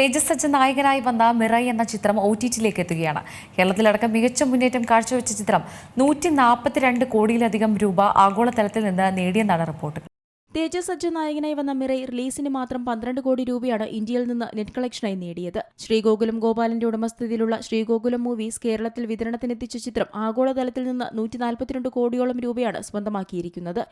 തേജസ് സജ്ജൻ നായകനായി വന്ന മിറൈ എന്ന ചിത്രം ഒ ടി ടിയിലേക്ക് എത്തുകയാണ്. കേരളത്തിലടക്കം മികച്ച മുന്നേറ്റം കാഴ്ചവെച്ച ചിത്രം നൂറ്റി നാൽപ്പത്തിരണ്ട് കോടിയിലധികം രൂപ ആഗോളതലത്തിൽ നിന്ന് നേടിയെന്നാണ് റിപ്പോർട്ട് തേജസ് അജ്ജ നായകനായി വന്ന മിറൈ റിലീസിന് മാത്രം പന്ത്രണ്ട് കോടി രൂപയാണ് ഇന്ത്യയിൽ നിന്ന് നെറ്റ് കളക്ഷനായി നേടിയത്. ശ്രീഗോകുലം ഗോപാലന്റെ ഉടമസ്ഥതയിലുള്ള ശ്രീഗോകുലം മൂവീസ് കേരളത്തിൽ വിതരണത്തിനെത്തിച്ച ചിത്രം ആഗോളതലത്തിൽ നിന്ന് നൂറ്റി നാൽപ്പത്തിരണ്ട് കോടിയോളം രൂപയാണ് സ്വന്തമാക്കിയിരിക്കുന്നത്.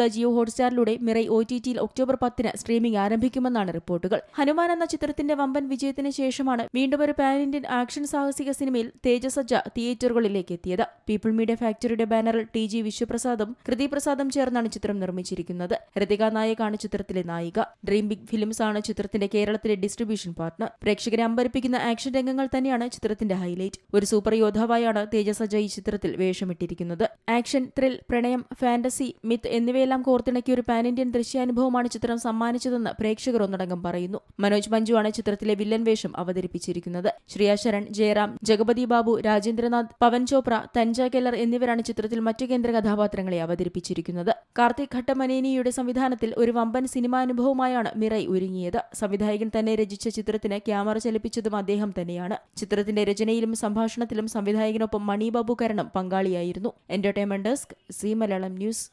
ദ ജിയോ ഹോട്ട്സ്റ്റാറിലൂടെ മിറൈ ഒ ടി ടിയിൽ ഒക്ടോബർ പത്തിന് സ്ട്രീമിംഗ് ആരംഭിക്കുമെന്നാണ് റിപ്പോർട്ടുകൾ. ഹനുമാൻ എന്ന ചിത്രത്തിന്റെ വമ്പൻ വിജയത്തിന് ശേഷമാണ് വീണ്ടും ഒരു പാൻ ഇന്ത്യൻ ആക്ഷൻ സാഹസിക സിനിമയിൽ തേജസ് അജ്ജ തിയേറ്ററുകളിലേക്ക് എത്തിയത്. പീപ്പിൾ മീഡിയ ഫാക്ടറിയുടെ ബാനറിൽ ടി ജി വിശ്വപ്രസാദും കൃതി പ്രസാദും ചേർന്നാണ് ചിത്രം നിർമ്മിച്ചിരിക്കുന്നത്. രതിക നായകാണ് ചിത്രത്തിലെ നായിക. ഡ്രീം ബിഗ് ഫിലിംസ് ആണ് ചിത്രത്തിന്റെ കേരളത്തിലെ ഡിസ്ട്രിബ്യൂഷൻ പാർട്ണർ പ്രേക്ഷകരെ അമ്പരിപ്പിക്കുന്ന ആക്ഷൻ രംഗങ്ങൾ തന്നെയാണ് ചിത്രത്തിന്റെ ഹൈലൈറ്റ് ഒരു സൂപ്പർ യോദ്ധാവായാണ് തേജസ് അജയ് ചിത്രത്തിൽ വേഷമിട്ടിരിക്കുന്നത്. ആക്ഷൻ ത്രിൽ പ്രണയം ഫാന്റസി മിത്ത് എന്നിവയെല്ലാം കോർത്തിണക്കിയ ഒരു പാൻ ഇന്ത്യൻ ദൃശ്യാനുഭവമാണ് ചിത്രം സമ്മാനിച്ചതെന്ന് പ്രേക്ഷകർ ഒന്നടങ്കം പറയുന്നു. മനോജ് മഞ്ജുവാണ് ചിത്രത്തിലെ വില്ലൻ വേഷം അവതരിപ്പിച്ചിരിക്കുന്നത്. ശ്രിയ ശരൺ ജയറാം ജഗപതി ബാബു രാജേന്ദ്രനാഥ് പവൻ ചോപ്ര തൻജ കെല്ലർ എന്നിവരാണ് ചിത്രത്തിൽ മറ്റു കേന്ദ്ര കഥാപാത്രങ്ങളെ അവതരിപ്പിച്ചിരിക്കുന്നത്. കാർത്തിക് ഘട്ടമനേനിയുടെ സംവിധാനത്തിൽ ഒരു വമ്പൻ സിനിമാനുഭവമായാണ് മിറൈ ഒരുങ്ങിയത്. സംവിധായകൻ തന്നെ രചിച്ച ചിത്രത്തിന് ക്യാമറ ചലിപ്പിച്ചതും അദ്ദേഹം തന്നെയാണ്. ചിത്രത്തിന്റെ രചനയിലും സംഭാഷണത്തിലും സംവിധായകനൊപ്പം Manibabu Karanam പങ്കാളിയായിരുന്നു. Entertainment desk Zee Malayalam news.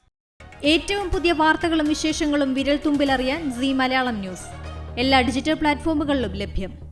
ഏറ്റവും പുതിയ വാർത്തകളും വിശേഷങ്ങളും വിരൽ തുമ്പിലറിയാൻ സി മലയാളം ന്യൂസ്. എല്ലാ ഡിജിറ്റൽ പ്ലാറ്റ്ഫോമുകളിലും ലഭ്യം.